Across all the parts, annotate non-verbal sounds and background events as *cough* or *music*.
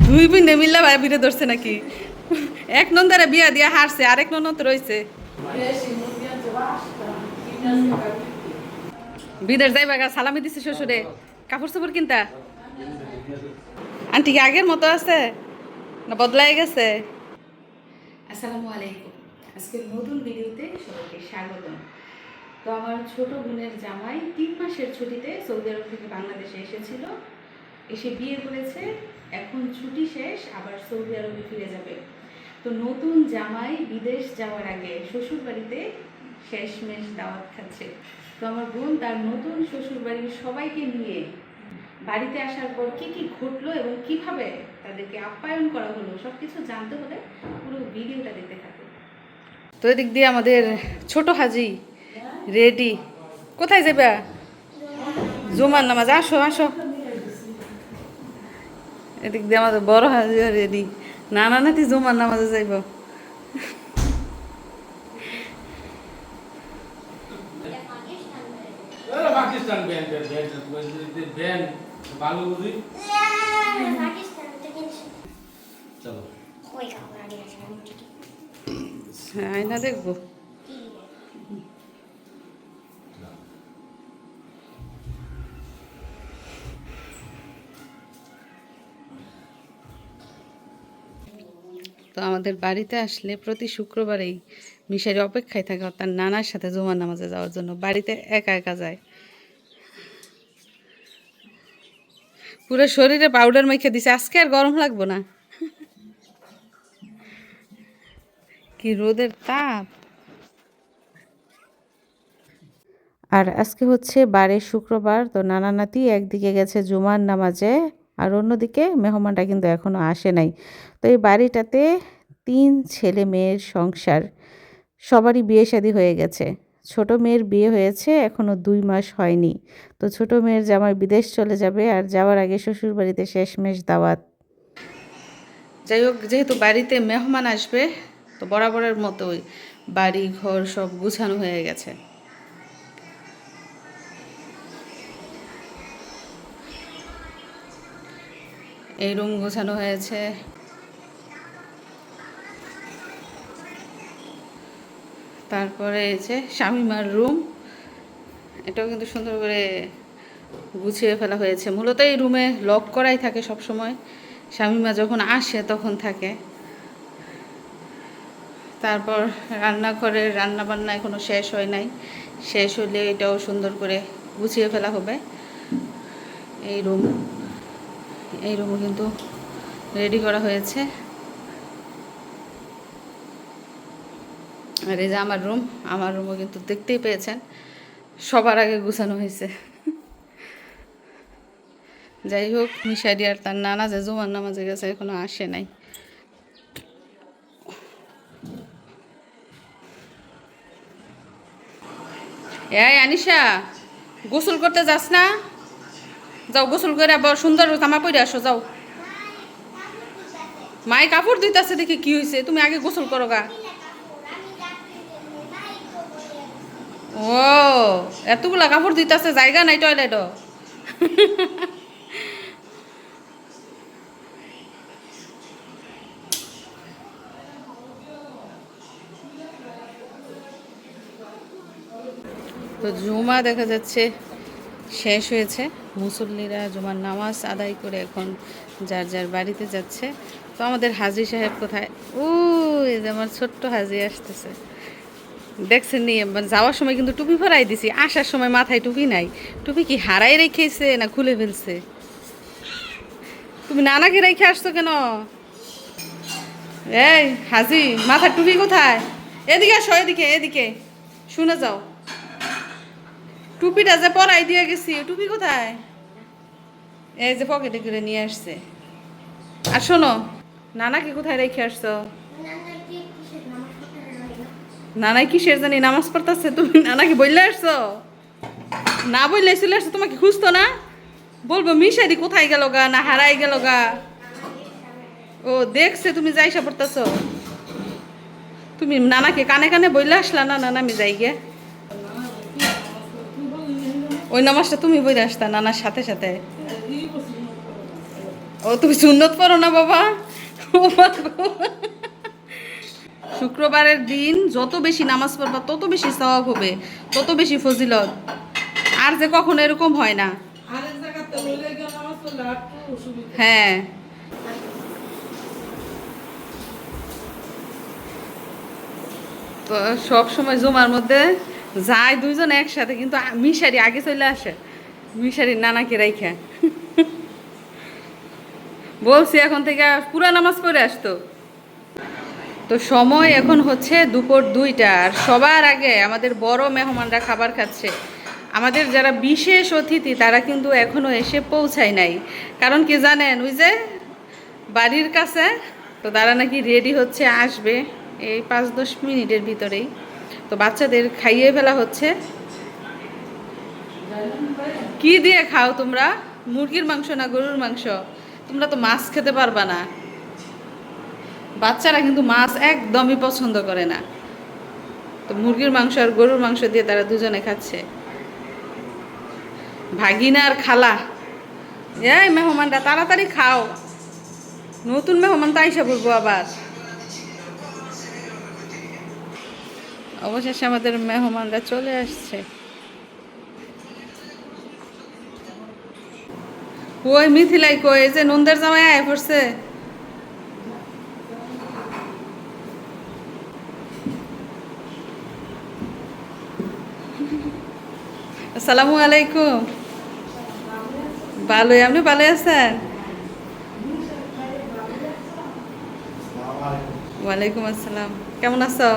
দুই বিনে মিল্লা ভাই বিরে ধরছে নাকি? এক নন্দারে বিয়া দিয়া হারছে, আরেক ননদ রয়েছে বিদেশ যাইবা গা, সালামি দিছে শ্বশুরে। কাপড় চোপড় কিনতা? আন্টি আগের মতো আছে? না বদলাই গেছে? আসসালামু আলাইকুম। আজকের নতুন ভিডিওতে সবাইকে স্বাগতম। তো আমার ছোট বোনের জামাই তিন মাসের ছুটিতে সৌদি আরব থেকে বাংলাদেশে এসেছিল। এসে বিয়ে করেছে। এখন ছুটি শেষ, আবার সৌদি আরবে ফিরে যাবে। তো নতুন জামাই বিদেশ যাওয়ার আগে শ্বশুর বাড়িতে শেষমেশ দাওয়াত খাচ্ছে। তো আমার বোন তার নতুন শ্বশুর বাড়ির সবাইকে নিয়ে বাড়িতে আসার পর কি কি ঘটলো এবং কীভাবে তাদেরকে আপ্যায়ন করা হলো সব কিছু জানতে হলে পুরো ভিডিওটা দেখতে থাকুন। তো এদিক দিয়ে আমাদের ছোট হাজি রেডি। কোথায় যাবে? জুমার নামাজ। আসো আসো। এদিক দিয়ে আমাদের বড় হাজি রেডি না না নাতি জুমার নামাজে যাইব। পাকিস্তান ব্যান্ড ব্যান্ড ভালো বুঝি? চলো। হ্যাঁ আয়না দেখব। আমাদের বাড়িতে আসলে প্রতি শুক্রবারেই মিশারি অপেক্ষায় থাকে তার নানার সাথে জুমার নামাজে যাওয়ার জন্য। বাড়িতে একা একা যায়। পুরো শরীরে পাউডার মেখে দিছে। আজকে আর গরম লাগবো না। কি রোদের তাপ। আর আজকে হচ্ছে বারের শুক্রবার, তো নানা নাতি একদিকে গেছে জুমার নামাজে, আর অন্যদিকে মেহমানটা কিন্তু এখনও আসে নাই। তো এই বাড়িটাতে তিন ছেলে মেয়ের সংসার। সবারই বিয়ে শাদী হয়ে গেছে। ছোট মেয়ের বিয়ে হয়েছে এখনও দুই মাস হয়নি। তো ছোট মেয়ের জামাই বিদেশ চলে যাবে আর যাওয়ার আগে শ্বশুর বাড়িতে শেষমেশ দাওয়াত। যাই হোক, যেহেতু বাড়িতে মেহমান আসবে, তো বরাবরের মতোই বাড়ি, ঘর সব গুছানো হয়ে গেছে। এই রুম গোছানো হয়েছে। তারপরে এই যে স্বামীমার রুম। এটাও কিন্তু সুন্দর করে গুছিয়ে ফেলা হয়েছে। মূলত এই রুমে লক করাই থাকে সব সময় স্বামীমা যখন আসে তখন থাকে। তারপর রান্নাঘরের রান্না বান্না এখনও শেষ হয় নাই। শেষ হলে এটাও সুন্দর করে গুছিয়ে ফেলা হবে। এই রুম এই রুমও কিন্তু রেডি করা হয়েছে। আর এই যে আমার রুম, আমার রুমও কিন্তু দেখতেই পেয়েছেন। সবার আগে গুছানো হয়েছে। যাই হোক মিশারি আর তার নানা যে জুমার নামাজে গেছে, এখনও আসে নাই। এই আনিশা, গোসল করতে যাস না? যাও, গোসল করে আবার সুন্দর জামা পরে আসো, যাও। মাই কাপড় দিতেছে দেখি কি হয়েছে তুমি আগে গোসল করো গা। ও এতগুলা কাপড় দিতেছে, জায়গা নাই টয়লেটও তো জুমা দেখা যাচ্ছে, শেষ হয়েছে। মুসল্লিরা জুমার নামাজ আদায় করে এখন যার যার বাড়িতে যাচ্ছে। তো আমাদের হাজি সাহেব কোথায়? ও আমার ছোট্ট হাজি আসতেছে। দেখছেন নি মানে যাওয়ার সময় কিন্তু টুপি ভরাই দিছি, আসার সময় মাথায় টুপি নাই। টুপি কি হারাই রেখেছে না খুলে ফেলছে? তুমি নানাকে রেখে আসছো কেন? এই, হাজি, মাথার টুপি কোথায়? এদিকে আসো, এদিকে এদিকে। শুনে যাও। টুপিটা যে পরাই দিয়ে গেছি, টুপি কোথায়? এই যে পকেটে করে নিয়ে আসছে। আর শোনো, নানাকে কোথায় রেখে আসছো? নানাই কিসের জানি নামাজ পড়তেছে? তুমি নানাকে বললে আসছো? না বললে চলে আসছো, তোমাকে খুঁজতো না? বলব, মিশারি কোথায় গেল গা? না হারাই গেল গা? ও, দেখছে তুমি যাইসা পড়তেছো। তুমি নানাকে কানে কানে বললে আসলা না? নানা আমি যাই গে ওই নামাজটা তুমি বই আসতা নানার সাথে সাথে। ও, তুমি সুন্নত পড়ো না বাবা? ও গো। শুক্রবারের দিন যত বেশি নামাজ পড়বা তত বেশি সওয়াব হবে তত বেশি ফজিলত। আর যে কখনো এরকম হয় না। হ্যাঁ। তো সব সময় জমার মধ্যে যায় দুইজন একসাথে কিন্তু মিশারি আগে চলে আসে। মিশারি নানাকে রাইখা। বলছি এখন থেকে পুরা নামাজ পড়ে আসতো। তো সময় এখন হচ্ছে দুপুর দুইটা, আর সবার আগে আমাদের বড় মেহমানরা খাবার খাচ্ছে। আমাদের যারা বিশেষ অতিথি, তারা কিন্তু এখনও এসে পৌঁছায় নাই। কারণ কি জানেন, ওই যে বাড়ির কাছে, তো তারা নাকি রেডি হচ্ছে, আসবে এই পাঁচ দশ মিনিটের ভিতরেই। তো বাচ্চাদের খাইয়ে ফেলা হচ্ছে। কি দিয়ে খাও তোমরা? মুরগির মাংস না গরুর মাংস? তোমরা তো মাছ খেতে পারবা না। বাচ্চারা কিন্তু মাছ একদমই পছন্দ করে না। তো মুরগির মাংস আর গরুর মাংস দিয়ে তারা দুজনে খাচ্ছে। ভাগিনা আর খালা। এই মেহমানরা, তাড়াতাড়ি খাও। নতুন মেহমান তাই আইসা বলব আবার। অবশেষে আমাদের মেহমানরা চলে আসছে। ওই মিথিলাই কই? যে নন্দের জামাই আয় পড়ছে। আসসালামু আলাইকুম। ভালোই, আপনি ভালো আছেন? ওয়ালাইকুম আসসালাম। কেমন আছো?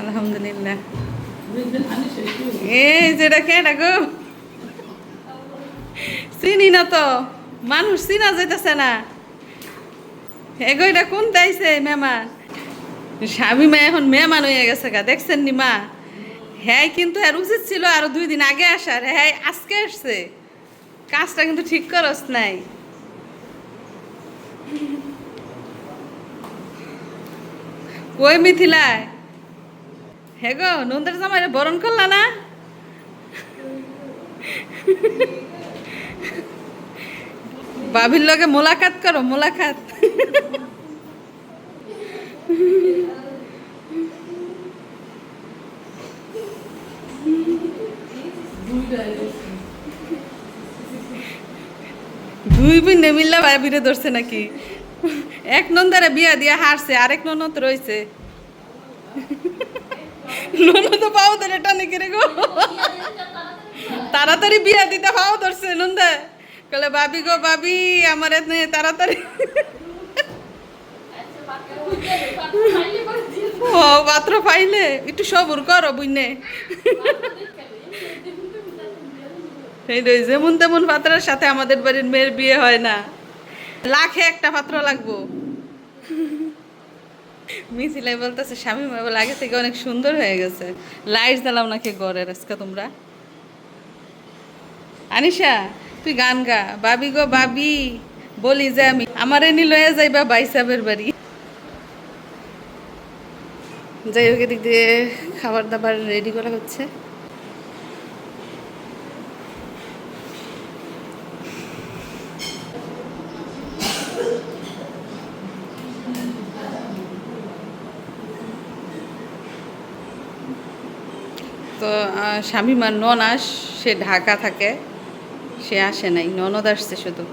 আলহামদুলিল্লাহ। এই যেটা কে গো? চিনি না তো। মানুষ চিনা যাইতেছে না। এগো এটা কোন দাইছে মেমান স্বামী মা এখন মেহমান হয়ে গেছে গা, দেখছেন নি মা? হ্যাঁ কিন্তু আর উচিত ছিল আরও দুই দিন আগে আসার। হ্যাঁ আজকে আসছে। কাজটা কিন্তু ঠিক করস নাই। কই মিথিলায় হে গো, নন্দের জামাইরে বরণ করলা না? বাবির লগে মোলাকাত করো, মোলাকাত। দুই বোন মিল্লা বাবিরে ধরছে নাকি? এক নন্দারে বিয়া দিয়া হারছে, আরেক ননদ রয়েছে ননদ পাও ধরে টানে কেড়ে গো। তাড়াতাড়ি বিয়া দিতে পাও ধরছে নন্দা। কলে বাবি গো, বাবি, আমার তাড়াতাড়ি ও পাত্র পাইলে একটু সবুর করো বুঝনে রে, যেমন তেমন পাত্রের সাথে আমাদের বাড়ির মেয়ের বিয়ে হয় না। লাখে একটা পাত্র লাগবো। মিছিলাই বলতেছে স্বামী বলে আগে থেকে অনেক সুন্দর হয়ে গেছে। লাইট জ্বালাও নাকি ঘরের আজকে তোমরা? আনিশা তুই গান গা। বাবি গো বাবি বলি যে আমি। আমার এনি লয়ে যাইবা বাইসাবের বাড়ি। যাই হোক এদিক দিয়ে খাবার দাবার রেডি করা হচ্ছে। তো নন ননাস সে ঢাকা থাকে সে আসে নাই ননদ আসছে শুধু।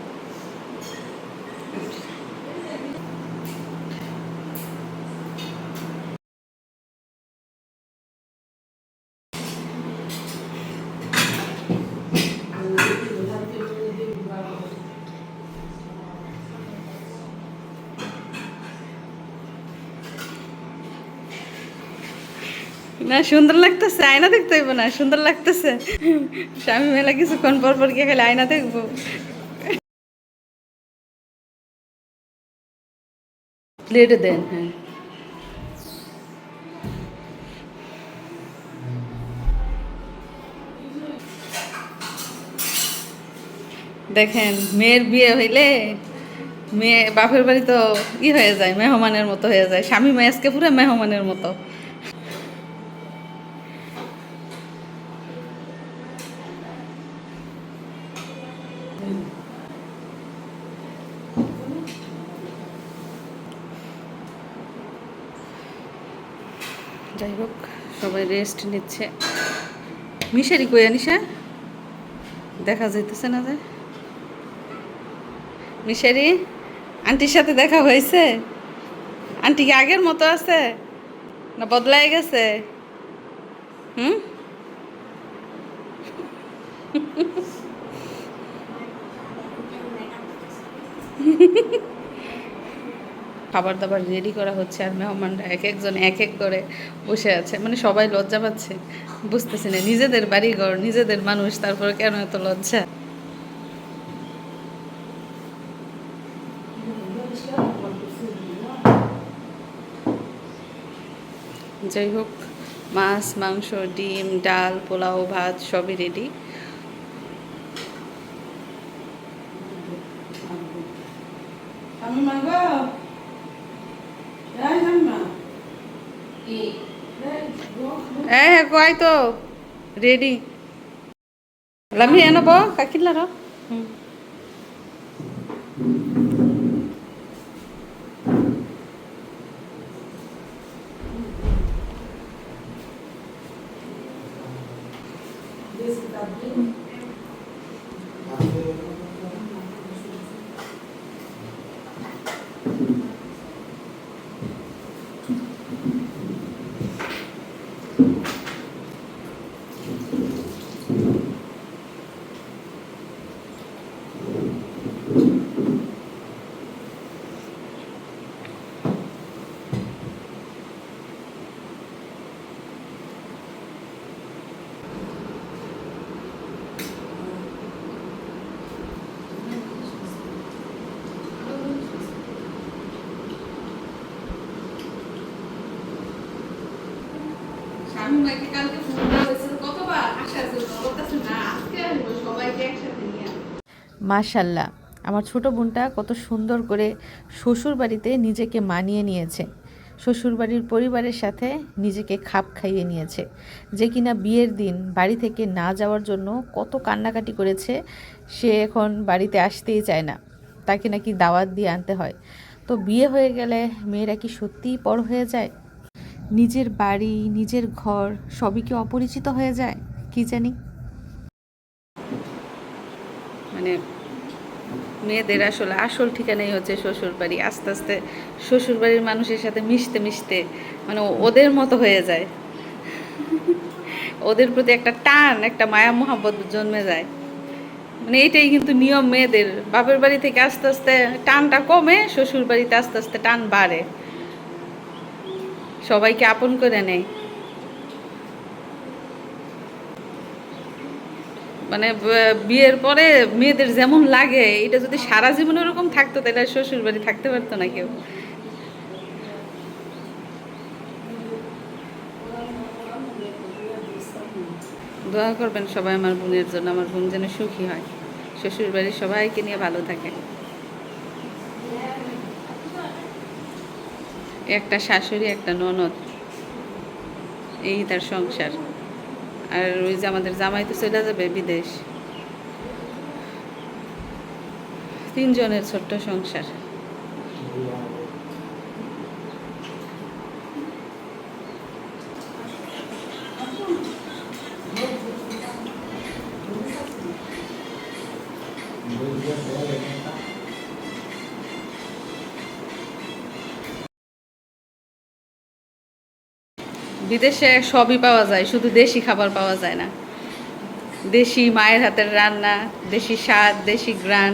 না সুন্দর লাগতেছে আয়না দেখতে হইব না সুন্দর লাগতেছে। স্বামী মেলা কিছুক্ষণ পর পর গিয়ে খালি আয়না দেখব। প্লেটে দেন হ্যাঁ। দেখেন মেয়ের বিয়ে হইলে মেয়ে বাপের বাড়ি তো ই হয়ে যায় মেহমানের মতো হয়ে যায়। স্বামী মেয়াজকে পুরো মেহমানের মতো। যাই হোক, সবাই রেস্ট নিচ্ছে। মিশারি কই আনিসা হ্যাঁ? দেখা যাইতেছে না যে। মিশারি, আন্টির সাথে দেখা হয়েছে? আন্টি কি আগের মতো আছে? না বদলাই গেছে? হুম? খাবার দাবার রেডি করা হচ্ছে আর মেহমানরা এক একজন এক এক করে বসে আছে। মানে সবাই লজ্জা পাচ্ছে। বুঝতেছি না, নিজেদের বাড়ি ঘর নিজেদের মানুষ, তারপরে কেন এত লজ্জা? যাই হোক, মাছ, মাংস, ডিম, ডাল, পোলাও, ভাত সবই রেডি আমি মাগো এই মাম্মা হ্যাঁ হ্যাঁ কয় তো? রেডি লামি এনব কাকিলার হুম মাশাল্লাহ। আমার ছোট বোনটা কত সুন্দর করে শ্বশুর বাড়িতে নিজেকে মানিয়ে নিয়েছে। শ্বশুর বাড়ির পরিবারের সাথে নিজেকে খাপ খাইয়ে নিয়েছে। যে কিনা বিয়ের দিন বাড়ি থেকে না যাওয়ার জন্য কত কান্নাকাটি করেছে, সে এখন বাড়িতে আসতেই চায় না। তাকে নাকি দাওয়াত দিয়ে আনতে হয়। তো বিয়ে হয়ে গেলে মেয়েরা কি সত্যিই পর হয়ে যায়? নিজের বাড়ি, নিজের ঘর, সবই কি অপরিচিত হয়ে যায়? কি জানি? মানে মেয়েদের আসলে আসল ঠিকানাই হচ্ছে শ্বশুরবাড়ি। আস্তে আস্তে শ্বশুরবাড়ির মানুষের সাথে মিশতে মিশতে মানে ওদের মতো হয়ে যায়। ওদের প্রতি একটা টান, একটা মায়া, মহাব্বত জন্মে যায়। মানে এইটাই কিন্তু নিয়ম মেয়েদের। বাপের বাড়ি থেকে আস্তে আস্তে টানটা কমে শ্বশুর বাড়িতে আস্তে আস্তে টান বাড়ে। সবাইকে আপন করে নেয়। মানে বিয়ের পরে মেয়েদের যেমন লাগে, এটা যদি সারা জীবন ওরকম থাকতো, তাহলে শ্বশুর বাড়ি থাকতে পারতো না কেউ। দোয়া করবেন সবাই আমার বোনের জন্য, আমার বোন যেন সুখী হয়। শ্বশুর বাড়ির সবাইকে নিয়ে ভালো থাকে। একটা শাশুড়ি, একটা ননদ, এই তার সংসার। আর ওই যে আমাদের জামাই তো চলে যাবে বিদেশ। তিনজনের ছোট্ট সংসার। বিদেশে সবই পাওয়া যায়, শুধু দেশি খাবার পাওয়া যায় না। দেশি মায়ের হাতের রান্না, দেশি স্বাদ, দেশি গ্রান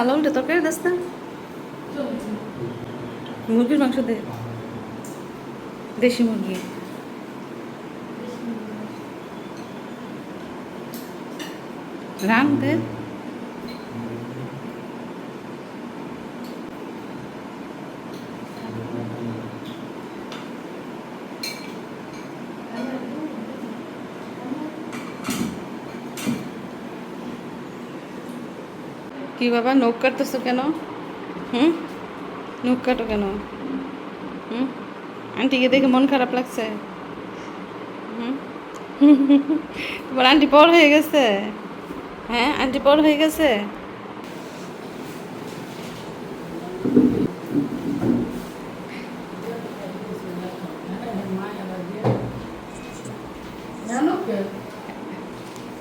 আলো উল্টে তরকারি দাস না? মুরগির মাংস দে। দেশি মুরগি। রান দে। কি বাবা, নখ কাটতেছো কেন? হুম? নখ কাটো কেন? হুম? আন্টিকে দেখে মন খারাপ লাগছে? হুম? *laughs* তোমার আন্টি পর হয়ে গেছে? হ্যাঁ আন্টি পর হয়ে গেছে ওকে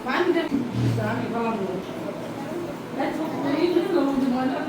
পানিটা আমি খাওয়াবো এই তো এই তো মজা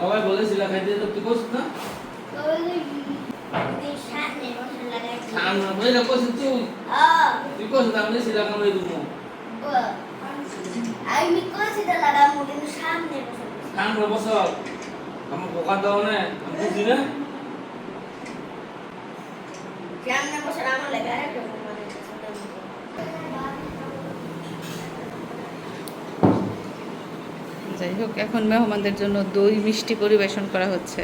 বাবাই বলেছিল খাইতে তো তুই করছিস না? সামনে তুই? তুই করছিস আমি সিলা কামাই দিব। আমি কইছি তো লাগাবো কিন্তু সামনে বসে সামনে বস আমার বোকা দাও না আমি বুঝি না। সামনে বসে আমার লেগে আরেকটা মানে যাই হোক, এখন মেহমানদের জন্য দই মিষ্টি পরিবেশন করা হচ্ছে।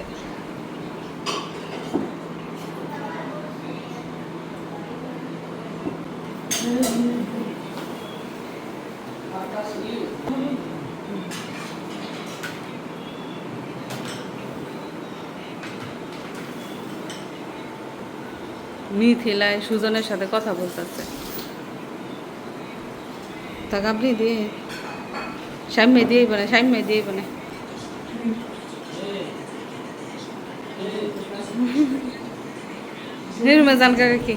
মিথিলায় সুজনের সাথে কথা বলতেছে। তা আপনি দিয়ে সাম্যে দিয়ে বনে সাম্যে দিয়ে বনে। নির্মা জানকাকা কি?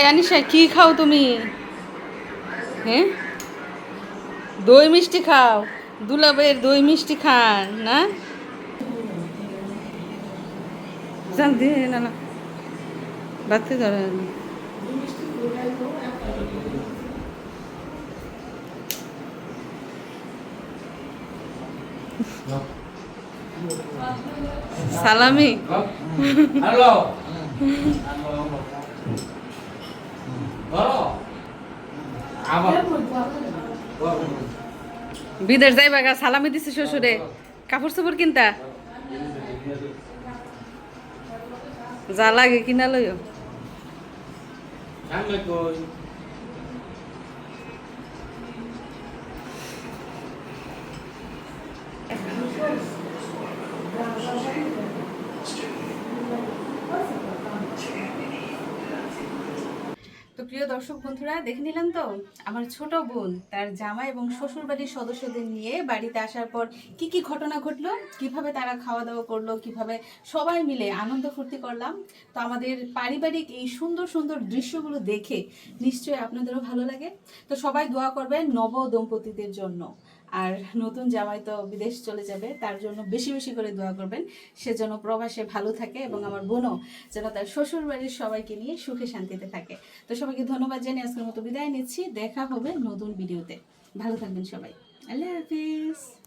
এই আনিশা, কি খাও তুমি? হ্যাঁ দই মিষ্টি খাও। দুলাবের দই মিষ্টি খান, না? জান, দিয়ে না বাতি ধরেন সালামি? হ্যালো। বিদেশ যাই গা সালামি দিছে শ্বশুরে। কাপড় চোপড় কিনতা? যা লাগে কিনা লইও। প্রিয় দর্শক বন্ধুরা, দেখে নিলেন তো? আমার ছোট বোন, তার জামা এবং শ্বশুর বাড়ির সদস্যদের নিয়ে বাড়িতে আসার পর কি কি ঘটনা ঘটলো, কীভাবে তারা খাওয়া দাওয়া করল, কীভাবে সবাই মিলে আনন্দ ফুর্তি করলাম। তো আমাদের পারিবারিক এই সুন্দর সুন্দর দৃশ্যগুলো দেখে নিশ্চয়ই আপনাদেরও ভালো লাগে। তো সবাই দোয়া করবেন নব দম্পতিদের জন্য। আর নতুন জামাই তো বিদেশ চলে যাবে তার জন্য বেশি বেশি করে দোয়া করবেন। সে যেন প্রবাসে ভালো থাকে এবং আমার বোনও যেন তার শ্বশুর বাড়ির সবাইকে নিয়ে সুখে শান্তিতে থাকে। তো সবাইকে ধন্যবাদ জানিয়ে আজকের মতো বিদায় নিচ্ছি। দেখা হবে নতুন ভিডিওতে। ভালো থাকবেন সবাই। আল্লাহ হাফিজ।